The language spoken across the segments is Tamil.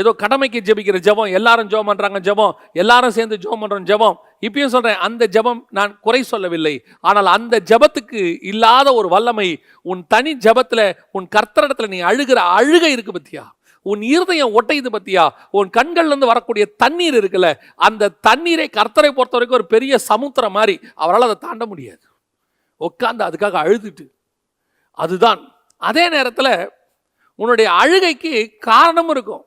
ஏதோ கடமைக்கு ஜெபிக்கிற ஜெபம் எல்லாரும் ஜெபம் பண்ணுறாங்க ஜெபம். எல்லாரும் சேர்ந்து ஜெபம் பண்ணுறோம் ஜெபம். இப்பயும் சொல்கிறேன் அந்த ஜெபம் நான் குறை சொல்லவில்லை. ஆனால் அந்த ஜெபத்துக்கு இல்லாத ஒரு வல்லமை உன் தனி ஜெபத்தில் உன் கர்த்தரிடத்தில் நீ அழுகிற அழுகை இருக்கு பத்தியா? உன் இருதயம் ஒட்டையுது பத்தியா? உன் கண்கள்லேருந்து வரக்கூடிய தண்ணீர் இருக்குல்ல அந்த தண்ணீரை கர்த்தரை பொறுத்த வரைக்கும் ஒரு பெரிய சமுத்திரம் மாதிரி அவரால் அதை தாண்ட முடியாது. உட்காந்து அதுக்காக அழுதுட்டு. அதுதான். அதே நேரத்தில் உன்னுடைய அழுகைக்கு காரணமும் இருக்கும்.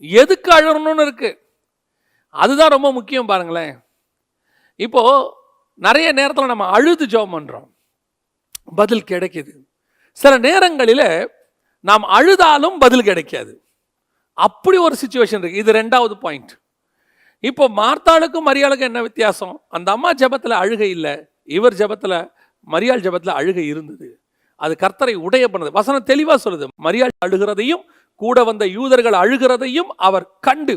எதுக்கு அழறணும்னு இருக்குது அதுதான் ரொம்ப முக்கியம் பாருங்களேன். இப்போது நிறைய நேரத்தில் நம்ம அழுது ஜெபம் பண்ணுறோம் பதில் கிடைக்கிது. சில நேரங்களில் நாம் அழுதாலும் பதில் கிடைக்காது. அப்படி ஒரு சுச்சுவேஷன் இருக்குது இது ரெண்டாவது பாயிண்ட் இப்போ மார்த்தாளுக்கும் மரியாளுக்கும் என்ன வித்தியாசம்? அந்த அம்மா ஜெபத்தில் அழுகை இல்லை. இவர் ஜெபத்தில் மரியாள் ஜெபத்தில் அழுகை இருந்தது. அது கர்த்தரை உடைய பண்ணது. வசனம் தெளிவாக சொல்லுது. மரியாள் அழுகிறதையும் கூட வந்த யூதர்கள் அழுகிறதையும் அவர் கண்டு.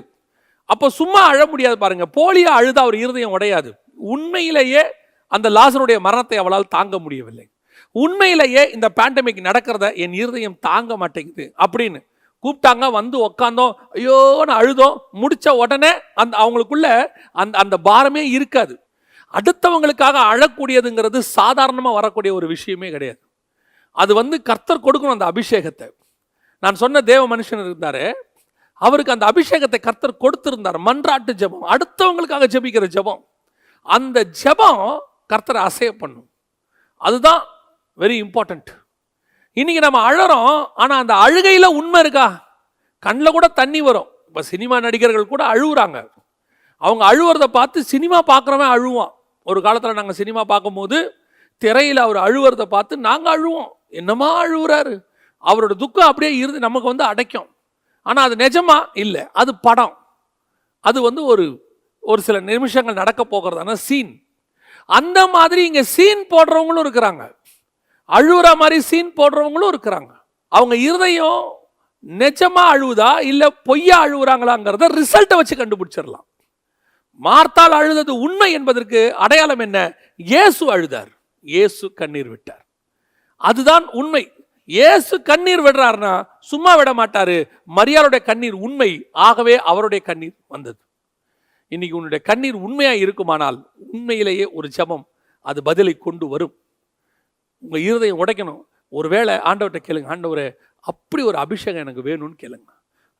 அப்போ சும்மா அழ முடியாது பாருங்க. போலியா அழுத அவர் இருதயம் உடையாது. உண்மையிலேயே அந்த லாசருடைய மரணத்தை அவளால் தாங்க முடியவில்லை. உண்மையிலேயே இந்த பேண்டமிக் நடக்கிறத என் இருதயம் தாங்க மாட்டேங்குது அப்படின்னு கூப்பிட்டாங்க. வந்து உக்காந்தோம். ஐயோன்னு அழுதோம். முடித்த உடனே அந்த அவங்களுக்குள்ள அந்த அந்த பாரமே இருக்காது. அடுத்தவங்களுக்காக அழக்கூடியதுங்கிறது சாதாரணமாக வரக்கூடிய ஒரு விஷயமே கிடையாது. அது வந்து கர்த்தர் கொடுக்கணும் அந்த அபிஷேகத்தை. நான் சொன்ன தேவ மனுஷன் இருந்தார். அவருக்கு அந்த அபிஷேகத்தை கர்த்தர் கொடுத்திருந்தார். மன்றாட்டு ஜெபம். அடுத்தவங்களுக்காக ஜெபிக்கிற ஜெபம். அந்த ஜெபம் கர்த்தரை அசைய பண்ணும். அதுதான் வெரி இம்பார்ட்டண்ட் இன்றைக்கி நம்ம அழறோம் ஆனால் அந்த அழுகையில் உண்மை இருக்கா? கண்ணில் கூட தண்ணி வரும். இப்போ சினிமா நடிகர்கள் கூட அழுகுறாங்க அவங்க அழுவுறத பார்த்து சினிமா பார்க்குறவன் அழுவான். ஒரு காலத்தில் நாங்கள் சினிமா பார்க்கும்போது திரையில் அவர் அழுவுறத பார்த்து நாங்கள் அழுவோம். என்னமா அழுகுறாரு அவரோட துக்கம் அப்படியே இருந்து நமக்கு வந்து அடைக்கும். ஆனால் அது நிஜமா? இல்லை. அது படம். அது வந்து ஒரு ஒரு சில நிமிஷங்கள் நடக்க போகிறதான சீன் அந்த மாதிரி இங்கே சீன் போடுறவங்களும் இருக்கிறாங்க. அழுகிற மாதிரி சீன் போடுறவங்களும் இருக்கிறாங்க. அவங்க இருதயம் நிஜமாக அழுவுதா? இல்லை பொய்யா அழுகுறாங்களாங்கிறத ரிசல்ட்டை வச்சு கண்டுபிடிச்சிடலாம். மார்த்தால் அழுதது உண்மை என்பதற்கு அடையாளம் என்ன? இயேசு அழுதார். இயேசு கண்ணீர் விட்டார். அதுதான் உண்மை. இயேசு கண்ணீர் விடுறாருன்னா சும்மா விட மாட்டாரு. மரியாளுடைய கண்ணீர் உண்மை. ஆகவே அவருடைய கண்ணீர் வந்தது. இன்னைக்கு உன்னுடைய கண்ணீர் உண்மையாக இருக்குமானால் உண்மையிலேயே ஒரு ஜெபம் அது பதிலை கொண்டு வரும். உங்க இருதயம் உடைக்கணும். ஒருவேளை ஆண்டவர்கிட்ட கேளுங்க. ஆண்டவரே அப்படி ஒரு அபிஷேகம் எனக்கு வேணும்னு கேளுங்க.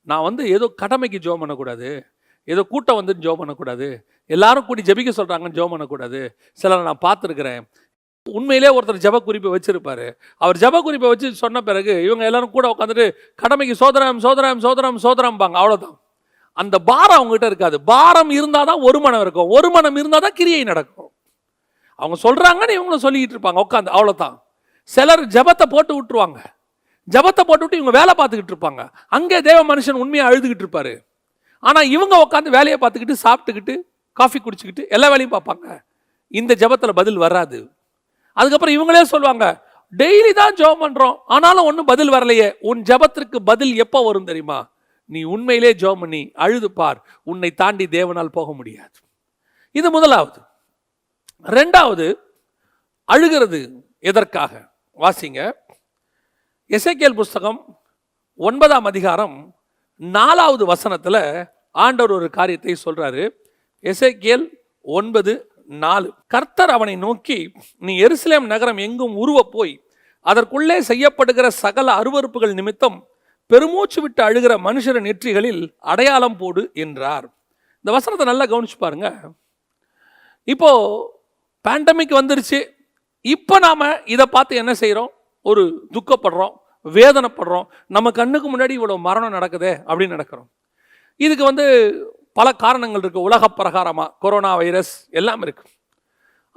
நான் வந்து ஏதோ கடமைக்கு ஜோம் பண்ணக்கூடாது. ஏதோ கூட்டம் வந்து ஜோம் பண்ணக்கூடாது. எல்லாரும் கூடி ஜெபிக்க சொல்கிறாங்கன்னு ஜோம் பண்ணக்கூடாது. சிலரை நான் பார்த்துருக்குறேன். உண்மையிலே ஒருத்தர் ஜெப குறிப்பை வச்சிருப்பாரு. அவர் ஜெப குறிப்பை வச்சு சொன்ன பிறகு இவங்க எல்லாரும் கூட உட்காந்துட்டு கடமைக்கு சோதரம் சோதரம் சோதரம் சோதரம்பாங்க அவ்வளோதான் அந்த பாரம் அவங்ககிட்ட இருக்காது. பாரம் இருந்தால் தான் ஒரு மனம் இருக்கும். ஒரு மனம் இருந்தால் தான் கிரியை நடக்கும். அவங்க சொல்றாங்கன்னு இவங்களும் சொல்லிக்கிட்டு இருப்பாங்க. உட்காந்து அவ்வளோதான் சிலர் ஜெபத்தை போட்டு விட்டுருவாங்க. ஜெபத்தை போட்டு விட்டு இவங்க வேலை பார்த்துக்கிட்டு இருப்பாங்க. அங்கே தேவ மனுஷன் உண்மையாக அழுதுகிட்டு இருப்பாரு. ஆனால் இவங்க உட்காந்து வேலையை பார்த்துக்கிட்டு சாப்பிட்டுக்கிட்டு காஃபி குடிச்சுக்கிட்டு எல்லா வேலையும் பார்ப்பாங்க. இந்த ஜெபத்தில் பதில் வராது. அதுக்கப்புறம் இவங்களே சொல்லுவாங்க டெய்லி தான் ஜெபம் பண்ணுறோம் ஆனாலும் ஒன்றும் பதில் வரலையே. உன் ஜெபத்திற்கு பதில் எப்போ வரும் தெரியுமா? நீ உண்மையிலே ஜெபம் பண்ணி அழுது பார் உன்னை தாண்டி தேவனால் போக முடியாது. இது முதலாவது. ரெண்டாவது அழுகிறது எதற்காக? வாசிங்க. எசைக்கேல் புஸ்தகம் ஒன்பதாம் அதிகாரம் நாலாவது வசனத்தில் ஆண்டவர் ஒரு காரியத்தை சொல்கிறாரு எசேக்கியேல் ஒன்பது நாலு. கர்த்தர் அவனை நோக்கி நீ எருசலேம் நகரம் எங்கும் உருவ போய் அதற்குள்ளே செய்யப்படுகிற சகல அருவருப்புகள் நிமித்தம் பெருமூச்சு விட்டு அழுகிற மனுஷர நெற்றிகளில் அடையாளம் போடு என்றார். இந்த வசனத்தை நல்லா கவனிச்சு பாருங்க. இப்போ பேண்டமிக் வந்துருச்சு. இப்போ நாம் இதை பார்த்து என்ன செய்கிறோம் ஒரு துக்கப்படுறோம் வேதனைப்படுறோம். நம்ம கண்ணுக்கு முன்னாடி இவ்வளோ மரணம் நடக்குதே அப்படின்னு நடக்கிறோம். இதுக்கு வந்து பல காரணங்கள் இருக்குது உலக பிரகாரமாக கொரோனா வைரஸ் எல்லாம் இருக்கு.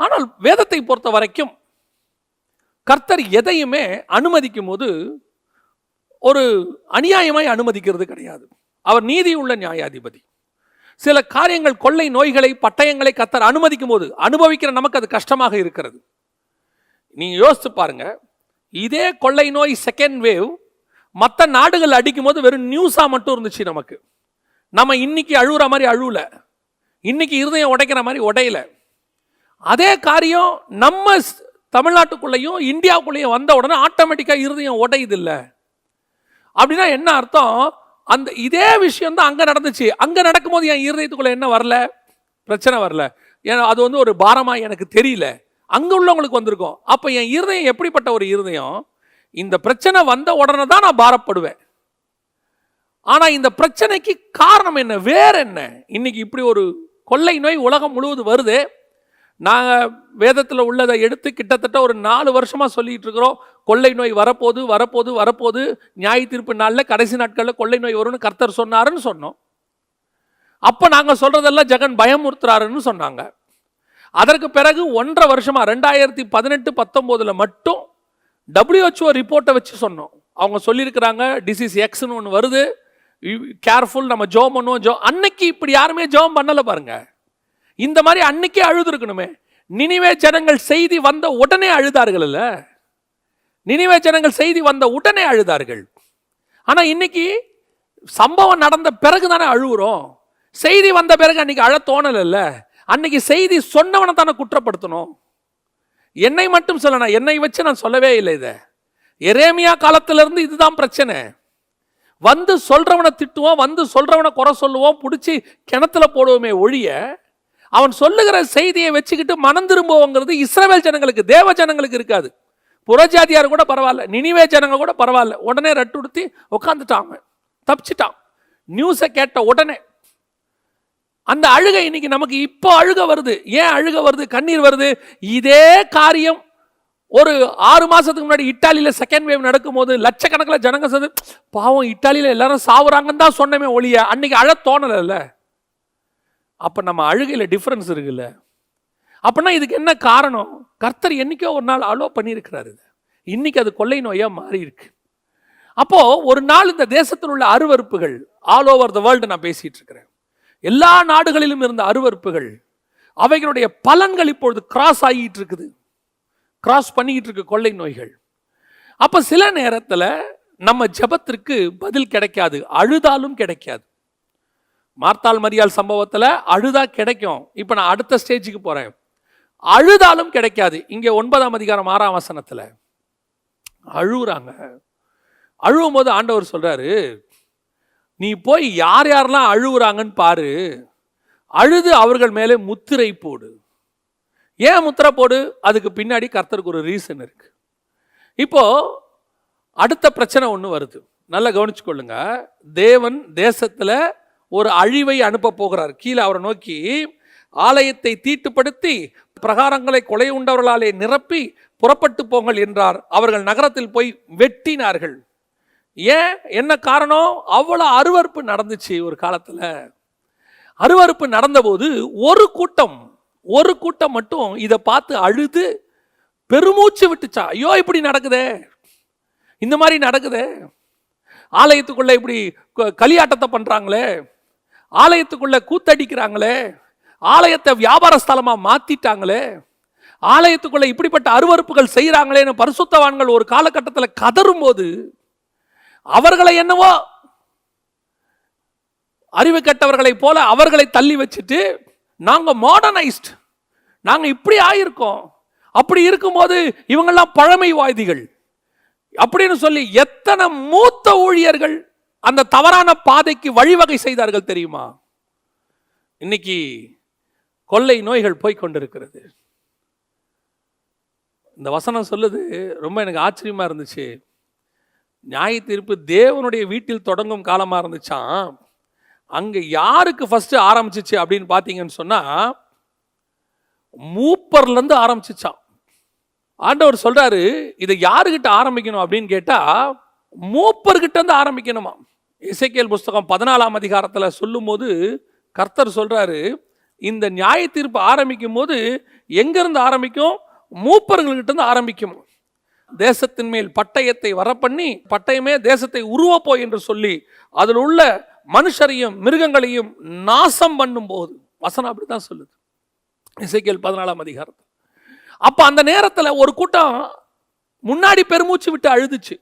ஆனால் வேதத்தை பொறுத்த வரைக்கும் கர்த்தர் எதையுமே அனுமதிக்கும் போது ஒரு அநியாயமாய் அனுமதிக்கிறது கிடையாது. அவர் நீதி உள்ள நியாயாதிபதி. சில காரியங்கள் கொள்ளை நோய்களை பட்டயங்களை கர்த்தர் அனுமதிக்கும் போது அனுபவிக்கிற நமக்கு அது கஷ்டமாக இருக்கிறது. நீ யோசித்து பாருங்க. இதே கொள்ளை நோய் செகண்ட் வேவ் மற்ற நாடுகள் அடிக்கும் போது வெறும் நியூஸாக மட்டும் இருந்துச்சு நமக்கு. நம்ம இன்னைக்கு அழுகிற மாதிரி அழுவல. இன்னைக்கு இருதயம் உடைக்கிற மாதிரி உடையல. அதே காரியம் நம்ம ஸ்- தமிழ்நாட்டுக்குள்ளேயும் இந்தியாவுக்குள்ளேயும் வந்த உடனே ஆட்டோமேட்டிக்காக இருதயம் உடையுது இல்லை அப்படின்னா என்ன அர்த்தம்? அந்த இதே விஷயம் தான் அங்கே நடந்துச்சு. அங்கே நடக்கும்போது என் இருதயத்துக்குள்ளே என்ன வரல? பிரச்சனை வரல. ஏன்னா அது வந்து ஒரு பாரமாக எனக்கு தெரியல. அங்கே உள்ளவங்களுக்கு வந்திருக்கும். அப்போ என் இருதயம் எப்படிப்பட்ட ஒரு இருதயம்? இந்த பிரச்சனை வந்த உடனே தான் நான் பாரப்படுவேன். ஆனால் இந்த பிரச்சனைக்கு காரணம் என்ன? வேற என்ன? இன்னைக்கு இப்படி ஒரு கொள்ளை நோய் உலகம் முழுவதும் வருது. நாங்கள் வேதத்தில் உள்ளதை எடுத்து கிட்டத்தட்ட ஒரு நாலு வருஷமாக சொல்லிகிட்டு இருக்கிறோம். கொள்ளை நோய் வரப்போது வரப்போது வரப்போது நியாய தீர்ப்பு நாளில் கடைசி நாட்களில் கொள்ளை நோய் வரும்னு கர்த்தர் சொன்னாருன்னு சொன்னோம். அப்போ நாங்கள் சொல்கிறதெல்லாம் ஜெகன் பயமுறுத்துறாருன்னு சொன்னாங்க. அதற்கு பிறகு ஒன்றரை வருஷமாக ரெண்டாயிரத்தி பதினெட்டு பத்தொம்போதில் மட்டும் டபிள்யூஹெச்ஓ ரிப்போர்ட்டை வச்சு சொன்னோம். அவங்க சொல்லியிருக்கிறாங்க டிசீஸ் எக்ஸ்னு ஒன்று வருது. கேர்ஃபுல் நம்ம ஜோம் பண்ணுவோம். ஜோ அன்னைக்கு இப்படி யாருமே ஜோம் பண்ணலை பாருங்க. இந்த மாதிரி அன்னைக்கே அழுதுருக்கணுமே. நினைவே ஜனங்கள் செய்தி வந்த உடனே அழுதார்கள் இல்ல? நினைவே ஜனங்கள் செய்தி வந்த உடனே அழுதார்கள். ஆனால் இன்னைக்கு சம்பவம் நடந்த பிறகு தானே அழுகுறோம். செய்தி வந்த பிறகு அன்னைக்கு அழ தோணல அன்னைக்கு செய்தி சொன்னவனை தானே குற்றப்படுத்தணும். என்னை மட்டும் சொல்லணும் என்னை வச்சு நான் சொல்லவே இல்லை இதை. எரேமியா காலத்திலேருந்து இதுதான் பிரச்சனை. வந்து சொல்கிறவனை திட்டுவோம் வந்து சொல்கிறவனை குறை சொல்லுவோம் பிடிச்சி கிணத்துல போடுவோமே ஒழிய அவன் சொல்லுகிற செய்தியை வச்சுக்கிட்டு மனம் திரும்புவோங்கிறது இஸ்ரவேல் ஜனங்களுக்கு தேவ ஜனங்களுக்கு இருக்காது. புறஜாதியார் கூட பரவாயில்ல நினிவே ஜனங்க கூட பரவாயில்ல. உடனே ரட்டுடுத்தி உட்காந்துட்டான் உட்காந்துட்டாங்க தப்பிச்சிட்டான். நியூஸை கேட்ட உடனே அந்த அழுகை இன்னைக்கு நமக்கு இப்போ அழுக வருது. ஏன் அழுக வருது? கண்ணீர் வருது? இதே காரியம் ஒரு ஆறு மாதத்துக்கு முன்னாடி இட்டாலியில் செகண்ட் வேவ் நடக்கும்போது லட்சக்கணக்கில் ஜனங்க சேர்ந்து பாவம் இட்டாலியில் எல்லாரும் சாவுறாங்கன்னு தான் சொன்னமே ஒழிய அன்னைக்கு அழ தோணலைல்ல. அப்போ நம்ம அழுகையில் டிஃப்ரென்ஸ் இருக்குல்ல. அப்படின்னா இதுக்கு என்ன காரணம்? கர்த்தர் என்னைக்கோ ஒரு நாள் அலோ பண்ணியிருக்கிறாரு இதை. இன்னைக்கு அது கொள்ளை நோயாக மாறி இருக்கு ஒரு நாள் இந்த தேசத்தில் உள்ள அருவருப்புகள் ஆல் ஓவர் த வேர்ல்டு நான் பேசிகிட்டு இருக்கிறேன். எல்லா நாடுகளிலும் இருந்த அருவருப்புகள் அவைகளுடைய பலன்கள் இப்பொழுது கிராஸ் ஆகிட்டு இருக்குது. கிராஸ் பண்ணிக்கிட்டு இருக்கு கொள்ளை நோய்கள். அப்போ சில நேரத்தில் நம்ம ஜெபத்திற்கு பதில் கிடைக்காது அழுதாலும் கிடைக்காது. மார்த்தாள் மரியாள் சம்பவத்தில் அழுதா கிடைக்கும். இப்போ நான் அடுத்த ஸ்டேஜுக்கு போகிறேன் அழுதாலும் கிடைக்காது. இங்கே ஒன்பதாம் அதிகாரம் ஆறாம் வசனத்தில். அழுகுறாங்க அழுவும் போது ஆண்டவர் சொல்கிறாரு நீ போய் யார் யாரெல்லாம் அழுகுறாங்கன்னு பாரு. அழுது அவர்கள் மேலே முத்திரை போடு. ஏன் முத்திரை போடு? அதுக்கு பின்னாடி கர்த்தருக்கு ஒரு ரீசன் இருக்கு. இப்போ அடுத்த பிரச்சனை ஒன்று வருது. நல்லா கவனிச்சுக்கொள்ளுங்க. தேவன் தேசத்தில் ஒரு அழிவை அனுப்ப போகிறார். கீழே அவரை நோக்கி ஆலயத்தை தீட்டுப்படுத்தி பிரகாரங்களை கொலை உண்டவர்களாலே நிரப்பி புறப்பட்டு போங்கள் என்றார். அவர்கள் நகரத்தில் போய் வெட்டினார்கள். ஏன்? என்ன காரணம்? அவ்வளோ அருவருப்பு நடந்துச்சு ஒரு காலத்தில். அருவருப்பு நடந்தபோது ஒரு கூட்டம் ஒரு கூட்டம் மட்டும் இதை பார்த்து அழுது பெருமூச்சு விட்டுச்சா ஐயோ இப்படி நடக்குதே? இந்த மாதிரி நடக்குதே? ஆலயத்துக்குள்ளே இப்படி க- களியாட்டத்தை பண்ணுறாங்களே ஆலயத்துக்குள்ளே கூத்தடிக்கிறாங்களே? ஆலயத்தை வியாபார ஸ்தலமாக மாற்றிட்டாங்களே ஆலயத்துக்குள்ளே இப்படிப்பட்ட அருவருப்புகள் செய்கிறாங்களேன்னு பரிசுத்தவான்கள் ஒரு காலகட்டத்தில் கதறும்போது அவர்களை என்னவோ அறிவு கெட்டவர்களைப் போல அவர்களை தள்ளி வச்சுட்டு நாங்கள் மாடர்னைஸ்ட் நாங்கள் இப்படி ஆயிருக்கோம். அப்படி இருக்கும்போது இவங்கெல்லாம் பழமைவாதிகள். அப்படின்னு சொல்லி எத்தனை மூத்த ஊழியர்கள் அந்த தவறான பாதைக்கு வழிவகை செய்தார்கள் தெரியுமா? இன்னைக்கு கொள்ளை நோய்கள் போய் கொண்டிருக்கிறது. இந்த வசனம் சொல்லுது ரொம்ப எனக்கு ஆச்சரியமா இருந்துச்சு. நியாய தீர்ப்பு தேவனுடைய வீட்டில் தொடங்கும் காலமாக இருந்துச்சாம்? அங்கே யாருக்கு ஃபஸ்ட்டு ஆரம்பிச்சிச்சு அப்படின்னு பார்த்தீங்கன்னு சொன்னால் மூப்பர்லேருந்து ஆரம்பிச்சிச்சான் ஆண்டவர் சொல்கிறாரு இதை யாருக்கிட்ட ஆரம்பிக்கணும் அப்படின்னு கேட்டால் மூப்பர்கிட்ட இருந்து ஆரம்பிக்கணுமா இசைக்கேல் புஸ்தகம் பதினாலாம் அதிகாரத்தில் சொல்லும்போது கர்த்தர் சொல்கிறாரு இந்த நியாய தீர்ப்பு ஆரம்பிக்கும் போது எங்கேருந்து ஆரம்பிக்கும்? மூப்பர்கள்கிட்ட இருந்து ஆரம்பிக்கும். தேசத்தின் மேல் பட்டயத்தை வரப்பண்ணி பட்டயமே தேசத்தை உருவப்போ என்று சொல்லி அதில் உள்ள மனுஷரையும் மிருகங்களையும் நாசம் பண்ணும்போது வசனம் அப்படி தான் சொல்லுது. இசைக்கேல் பதினாலாம் அதிகாரத்தில். அப்போ அந்த நேரத்தில் ஒரு கூட்டம் முன்னாடி பெருமூச்சு விட்டு அழுதுச்சு.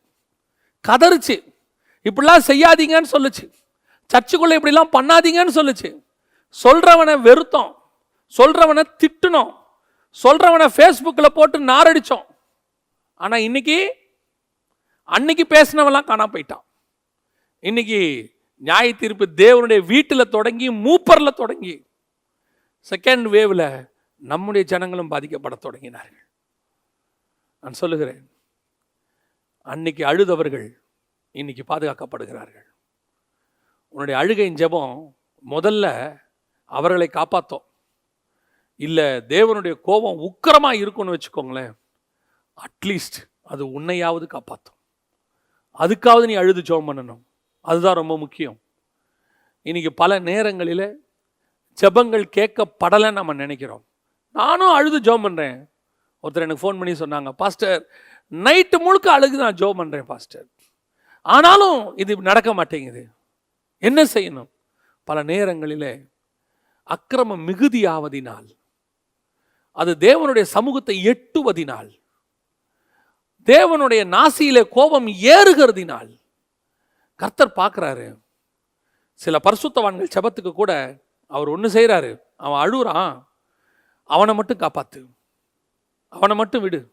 கதறுச்சு. இப்படிலாம் செய்யாதீங்கன்னு சொல்லுச்சு. சர்ச்சுக்குள்ளே இப்படிலாம் பண்ணாதீங்கன்னு சொல்லுச்சு. சொல்கிறவனை வெறுத்தோம். சொல்கிறவனை திட்டுனோம். சொல்கிறவனை ஃபேஸ்புக்கில் போட்டு நாரடிச்சோம். ஆனால் இன்றைக்கி அன்னைக்கு பேசினவெல்லாம் காணாம போயிட்டான். இன்னைக்கு நியாய தீர்ப்பு தேவனுடைய வீட்டில் தொடங்கி மூப்பரில் தொடங்கி செகண்ட் வேவில் நம்முடைய ஜனங்களும் பாதிக்கப்பட தொடங்கினார்கள். நான் சொல்லுகிறேன் அன்னைக்கு அழுதவர்கள் இன்னைக்கு பாதுகாக்கப்படுகிறார்கள். உன்னுடைய அழுகையின் ஜெபம் முதல்ல அவர்களை காப்பாற்றும் இல்லை தேவனுடைய கோபம் உக்கரமாக இருக்கும்னு வச்சுக்கோங்களேன். அட்லீஸ்ட் அது உன்னையாவது காப்பாற்றும் அதுக்காவது நீ அழுது ஜோம் பண்ணணும். அதுதான் ரொம்ப முக்கியம். இன்றைக்கி பல நேரங்களில் ஜெபங்கள் கேட்கப்படலைன்னு நம்ம நினைக்கிறோம். நானும் அழுது ஜோம் பண்ணுறேன் ஒருத்தர் எனக்கு ஃபோன் பண்ணி சொன்னாங்க பாஸ்டர் நைட்டு முழுக்க அழுகு நான் ஜோம் பண்ணுறேன் பாஸ்டர் ஆனாலும் இது நடக்க மாட்டேங்குது. என்ன செய்யணும்? பல நேரங்களில் அக்கிரம மிகுதியாவதினால் அது தேவனுடைய சமூகத்தை எட்டுவதினால் தேவனுடைய நாசியிலே கோபம் ஏறுகிறதினால் கர்த்தர் பார்க்குறாரு. சில பரிசுத்தவான்கள் செபத்துக்கு கூட அவர் ஒன்று செய்கிறாரு அவன் அழுகுறான். அவனை மட்டும் காப்பாத்து. அவனை மட்டும் விடு.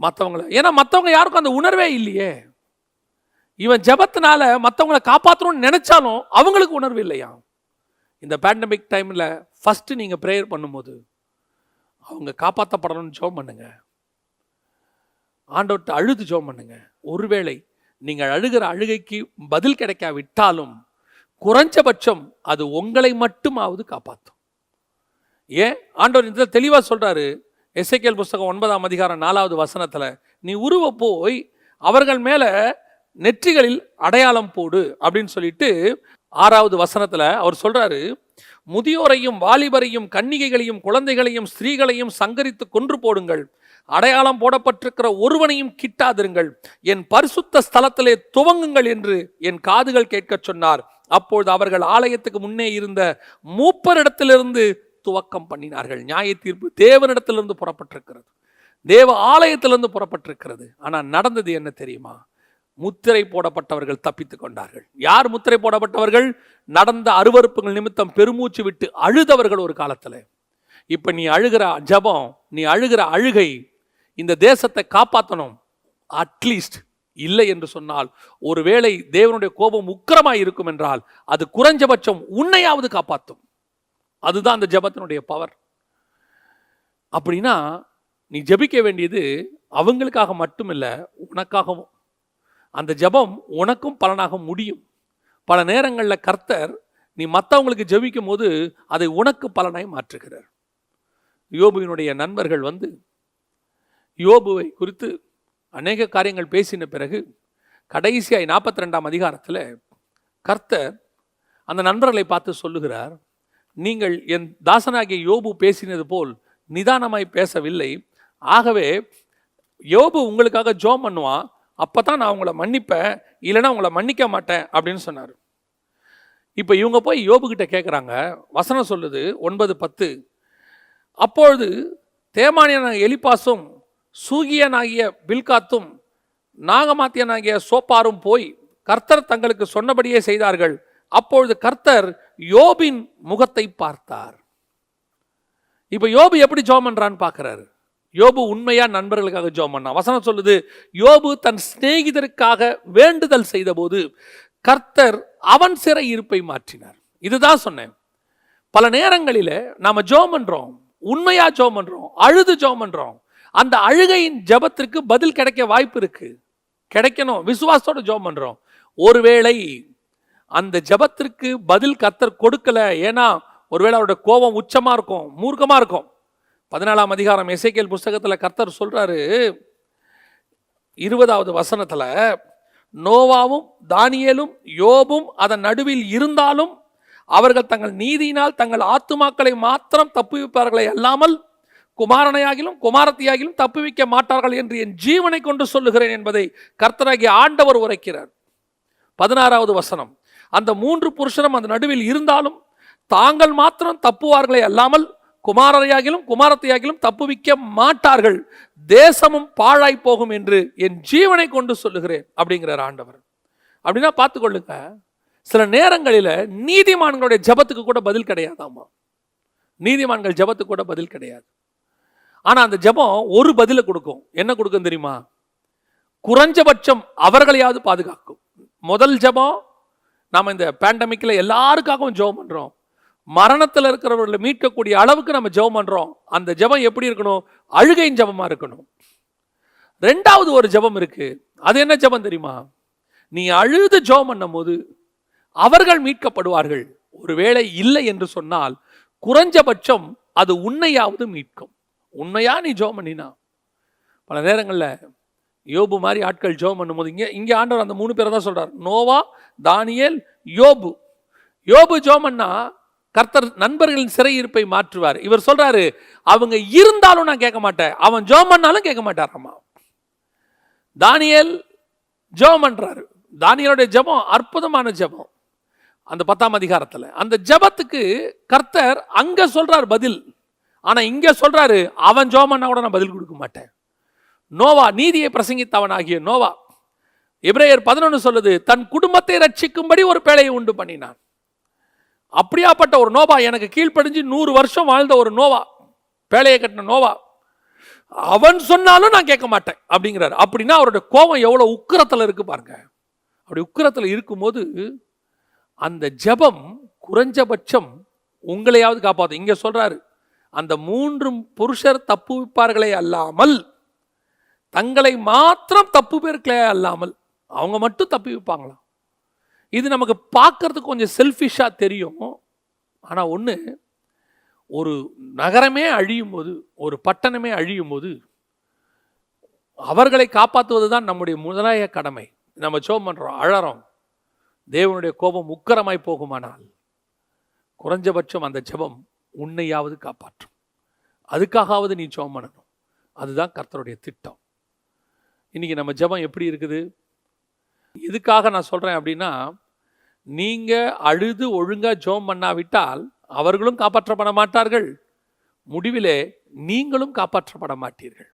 மற்றவங்கள ஏன்னா மற்றவங்க யாருக்கும் அந்த உணர்வே இல்லையே. இவன் ஜபத்தினால மற்றவங்களை காப்பாற்றணும்னு நினைச்சாலும் அவங்களுக்கு உணர்வு இல்லையா? இந்த பேண்டமிக் டைமில் ஃபஸ்ட்டு நீங்கள் ப்ரேயர் பண்ணும்போது அவங்க காப்பாற்றப்படணும்னு ஜோம் பண்ணுங்க. ஆண்டவர்கிட்ட அழுது ஜோம் பண்ணுங்க. ஒருவேளை நீங்கள் அழுகிற அழுகைக்கு பதில் கிடைக்காவிட்டாலும் குறைஞ்சபட்சம் அது உங்களை மட்டுமாவது காப்பாற்றும். ஏன்? ஆண்டவர் இந்த தெளிவாக சொல்றாரு எஸ்ஐகேல் புஸ்தகம் ஒன்பதாம் அதிகாரம் நாலாவது வசனத்துல நீ உருவ போய் அவர்கள் மேல நெற்றிகளில் அடையாளம் போடு அப்படின்னு சொல்லிட்டு ஆறாவது வசனத்தில் அவர் சொல்கிறாரு முதியோரையும் வாலிபரையும் கன்னிகைகளையும் குழந்தைகளையும் ஸ்திரீகளையும் சங்கரித்து கொன்று போடுங்கள். அடையாளம் போடப்பட்டிருக்கிற ஒருவனையும் கிட்டாதிருங்கள். என் பரிசுத்த ஸ்தலத்திலே துவங்குங்கள் என்று என் காதுகள் கேட்கச் சொன்னார். அப்பொழுது அவர்கள் ஆலயத்துக்கு முன்னே இருந்த மூப்பரிடத்திலிருந்து துவக்கம் பண்ணினார்கள். நியாய தீர்ப்பு தேவனிடத்திலிருந்து புறப்பட்டிருக்கிறது. தேவ ஆலயத்திலிருந்து புறப்பட்டிருக்கிறது. ஆனால் நடந்தது என்ன தெரியுமா? முத்திரை போடப்பட்டவர்கள் தப்பித்துக் கொண்டார்கள். யார் முத்திரை போடப்பட்டவர்கள்? நடந்த அருவருப்புகள் நிமித்தம் பெருமூச்சு விட்டு அழுதவர்கள் ஒரு காலத்தில். இப்போ நீ அழுகிற ஜெபம் நீ அழுகிற அழுகை இந்த தேசத்தை காப்பாற்றணும் அட்லீஸ்ட் இல்லை என்று சொன்னால் ஒருவேளை தேவனுடைய கோபம் உக்கிரமாய் இருக்கும் என்றால் அது குறைஞ்சபட்சம் உன்னையாவது காப்பாற்றும் அதுதான் அந்த ஜெபத்தினுடைய பவர் அப்படின்னா நீ ஜெபிக்க வேண்டியது அவங்களுக்காக மட்டுமில்லை உனக்காகவும். அந்த ஜெபம் உனக்கும் பலனாக முடியும். பல நேரங்களில் கர்த்தர் நீ மற்றவங்களுக்கு ஜபிக்கும் போது அதை உனக்கு பலனாய் மாற்றுகிறார். யோபுவினுடைய நண்பர்கள் வந்து யோபுவை குறித்து அநேக காரியங்கள் பேசின பிறகு கடைசியாய் நாற்பத்தி ரெண்டாம் அதிகாரத்தில் கர்த்தர் அந்த நண்பர்களை பார்த்து சொல்லுகிறார் நீங்கள் என் தாசனாகிய யோபு பேசினது போல் நிதானமாய் பேசவில்லை. ஆகவே யோபு உங்களுக்காக ஜோம் பண்ணுவான் அப்போ தான் நான் உங்களை மன்னிப்பேன் இல்லைன்னா உங்களை மன்னிக்க மாட்டேன் அப்படின்னு சொன்னார். இப்போ இவங்க போய் யோபுக்கிட்ட கேட்குறாங்க வசனம் சொல்லுது ஒன்பது பத்து. அப்பொழுது தேமானியனான எலிப்பாசும் சூகியனாகிய பில்காத்தும் நாகமாத்தியனாகிய சோப்பாரும் போய் கர்த்தர் தங்களுக்கு சொன்னபடியே செய்தார்கள். அப்பொழுது கர்த்தர் யோபின் முகத்தை பார்த்தார். இப்போ யோபு எப்படி ஜோம் பண்ணுறான்னு பார்க்கறாரு யோபு உண்மையா நண்பர்களுக்காக ஜோம் பண்ணான். வசனம் சொல்லுது யோபு தன் சிநேகிதருக்காக வேண்டுதல் செய்தபோது கர்த்தர் அவன் சிறை இருப்பை மாற்றினார். இதுதான் சொன்னேன். பல நேரங்களில் நாம ஜோம் பண்றோம் உண்மையா ஜோம் பண்றோம் அழுது ஜோம் பண்றோம். அந்த அழுகையின் ஜெபத்திற்கு பதில் கிடைக்க வாய்ப்பு இருக்கு. கிடைக்கணும் விசுவாசத்தோட ஜோம் பண்றோம். ஒருவேளை அந்த ஜெபத்திற்கு பதில் கர்த்தர் கொடுக்கல ஏன்னா ஒருவேளை அவருடைய கோபம் உச்சமா இருக்கும் மூர்க்கமா இருக்கும். பதினாலாம் அதிகாரம் இசைக்கேல் புஸ்தகத்தில் கர்த்தர் சொல்கிறாரு இருபதாவது வசனத்தில் நோவாவும் தானியேலும் யோபும் அதன் நடுவில் இருந்தாலும் அவர்கள் தங்கள் நீதியினால் தங்கள் ஆத்துமாக்களை மாத்திரம் தப்புவிப்பார்களே அல்லாமல் குமாரனையாகிலும் குமாரத்தியாகிலும் தப்புவிக்க மாட்டார்கள் என்று என் ஜீவனை கொண்டு சொல்லுகிறேன் என்பதை கர்த்தராகிய ஆண்டவர் உரைக்கிறார். பதினாறாவது வசனம் அந்த மூன்று புருஷனும் அந்த நடுவில் இருந்தாலும் தாங்கள் மாத்திரம் தப்புவார்களே அல்லாமல் குமாரரையாகிலும் குமாரத்தையாகிலும் தப்புவிக்க மாட்டார்கள். தேசமும் பாழாய் போகும் என்று என் ஜீவனை கொண்டு சொல்லுகிறேன் அப்படிங்கிறார் ஆண்டவர். அப்படின்னா பார்த்துக்கொள்ளுங்க. சில நேரங்களில் நீதிமான்களுடைய ஜெபத்துக்கு கூட பதில் கிடையாதாமா? நீதிமான்கள் ஜெபத்துக்கு கூட பதில் கிடையாது. ஆனால் அந்த ஜெபம் ஒரு பதிலை கொடுக்கும். என்ன கொடுக்கும் தெரியுமா? குறைஞ்சபட்சம் அவர்களையாவது பாதுகாக்கும். முதல் ஜெபம் நாம் இந்த பேண்டமிக்கில் எல்லாருக்காகவும் ஜெபம் பண்ணுறோம் மரணத்தில் இருக்கிறவர்களை மீட்கக்கூடிய அளவுக்கு நம்ம ஜெபம் பண்ணுறோம் அந்த ஜெபம் எப்படி இருக்கணும்? அழுகையின் ஜெபமாக இருக்கணும். ரெண்டாவது ஒரு ஜெபம் இருக்குது அது என்ன ஜெபம் தெரியுமா? நீ அழுது ஜெபம் பண்ணும்போது அவர்கள் மீட்கப்படுவார்கள். ஒருவேளை இல்லை என்று சொன்னால் குறைஞ்சபட்சம் அது உன்னையாவது மீட்கும். உண்மையா நீ ஜெபம் பண்ணினா? பல நேரங்களில் யோபு மாதிரி ஆட்கள் ஜெபம் பண்ணும்போது இங்கே இங்கே ஆண்டவர் அந்த மூணு பேரை தான் சொல்கிறார் நோவா தானியேல் யோபு. யோபு ஜோம் பண்ணா கர்த்தர் நண்பர்களின் சிறையிருப்பை மாற்றுவார். இவர் சொல்றாரு அவங்க இருந்தாலும் நான் கேட்க மாட்டேன். அவன் ஜோம் பண்ணாலும் கேட்க மாட்டாராமா தானியல் ஜெபம் பண்றாரு. தானியலுடைய ஜெபம் அற்புதமான ஜெபம். அந்த பத்தாம் அதிகாரத்தில். அந்த ஜெபத்துக்கு கர்த்தர் அங்க சொல்றார் பதில். ஆனா இங்க சொல்றாரு அவன் ஜோமன்னா பண்ணா கூட நான் பதில் கொடுக்க மாட்டேன். நோவா நீதியை பிரசங்கித்தவன் ஆகிய நோவா. இப்ரேயர் பதினொன்று சொல்லுது தன் குடும்பத்தை ரட்சிக்கும்படி ஒரு பேழையை உண்டு பண்ணினான். அப்படியாப்பட்ட ஒரு நோவா எனக்கு கீழ்ப்படிஞ்சு நூறு வருஷம் வாழ்ந்த ஒரு நோவா பேழையை கட்டின நோவா அவன் சொன்னாலும் நான் கேட்க மாட்டேன் அப்படிங்கிறாரு. அப்படின்னா அவருடைய கோபம் எவ்வளோ உக்கரத்தில் இருக்கு பாருங்க. அப்படி உக்கிரத்தில் இருக்கும்போது அந்த ஜெபம் குறைஞ்சபட்சம் உங்களையாவது காப்பாற்று இங்கே சொல்கிறாரு அந்த மூன்று புருஷர் தப்புவிப்பார்களே அல்லாமல் தங்களை மாத்திரம் தப்பு பேர்களே அல்லாமல் அவங்க மட்டும் தப்பி வைப்பாங்களாம் இது நமக்கு பார்க்கறதுக்கு கொஞ்சம் செல்ஃபிஷாக தெரியும். ஆனால் ஒன்று ஒரு நகரமே அழியும் போது ஒரு பட்டணமே அழியும் போது அவர்களை காப்பாற்றுவது தான் நம்முடைய முதலாய கடமை. நம்ம சோம் பண்ணுறோம் அழறோம். தேவனுடைய கோபம் உக்கரமாய் போகுமானால் குறைஞ்சபட்சம் அந்த ஜெபம் உன்னையாவது காப்பாற்றும். அதுக்காகவது நீ ஜெபம் பண்ணணும். அதுதான் கர்த்தருடைய திட்டம். இன்றைக்கி நம்ம ஜெபம் எப்படி இருக்குது? எதுக்காக நான் சொல்கிறேன் அப்படின்னா நீங்கள் அழுது ஒழுங்கா ஜோம் பண்ணாவிட்டால் அவர்களும் காப்பாற்றப்பட மாட்டார்கள். முடிவிலே நீங்களும் காப்பாற்றப்பட மாட்டீர்கள்.